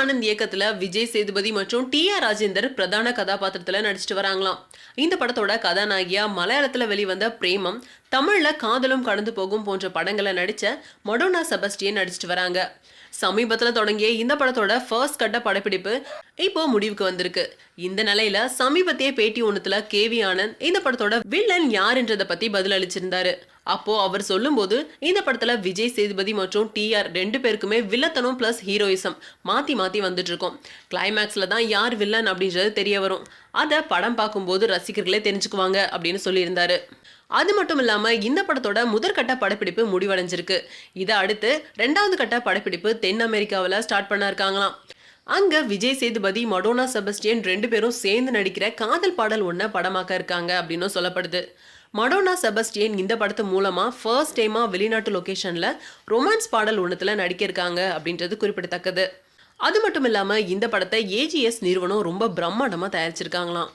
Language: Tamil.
ஆனந்த் இயக்கத்துல விஜய் சேதுபதி மற்றும் டி ஆர் ராஜேந்தர் பிரதான கதாபாத்திரத்துல நடிச்சிட்டு வராங்களாம். இந்த படத்தோட கதாநாயகியா மலையாளத்துல வெளிவந்த பிரேமம் தமிழில் காதலும் கடந்து போகும் போன்ற படங்களை நடித்த மொடோனா செபஸ்டியன் நடிச்சிட்டு வராங்க. சமீபத்தில் தொடங்கிய இந்த படத்தோட ஃபர்ஸ்ட் கட்ட படப்பிடிப்பு இப்போ முடிவுக்கு வந்திருக்கு. இந்த நிலையில சமீபத்திய பேட்டி ஒண்ணுத்துல கேவி ஆனந்த் இந்த படத்தோட வில்லன் யாருன்றதை பத்தி பதில் அளிச்சிருந்தாரு. அப்போ அவர் சொல்லும்போது இந்த படத்துல விஜய் சேதுபதி மற்றும் டிஆர் ரெண்டு பேருக்குமே வில்லத்தனம் பிளஸ் ஹீரோயிசம் மாத்தி மாத்தி வந்துட்டு இருக்கோம். கிளைமேக்ஸ்ல தான் யார் வில்லன் அப்படின்றது தெரிய வரும். அதை படம் பார்க்கும்போது ரசிகர்களே தெரிஞ்சுக்குவாங்க அப்படின்னு சொல்லியிருந்தாரு. அது மட்டும் இல்லாமல் இந்த படத்தோட முதற்கட்ட படப்பிடிப்பு முடிவடைஞ்சிருக்கு. இதை அடுத்து ரெண்டாவது கட்ட படப்பிடிப்பு தென் அமெரிக்காவில் ஸ்டார்ட் பண்ண இருக்காங்களாம் அங்க விஜய் சேதுபதி மடோனா செபஸ்டியன் ரெண்டு பேரும் சேர்ந்து நடிக்கிற காதல் பாடல் ஒன்றை படமாக்க இருக்காங்க அப்படின்னும் சொல்லப்படுது. மடோனா செபஸ்டியன் இந்த படத்து மூலமா ஃபர்ஸ்ட் டைமா வெளிநாட்டு லொகேஷன்ல ரொமான்ஸ் பாடல் ஒன்றுத்துல நடிக்க இருக்காங்க அப்படின்றது குறிப்பிடத்தக்கது. அது மட்டும் இல்லாம இந்த படத்தை ஏஜிஎஸ் நிறுவனம் ரொம்ப பிரம்மாண்டமா தயாரிச்சிருக்காங்களாம்.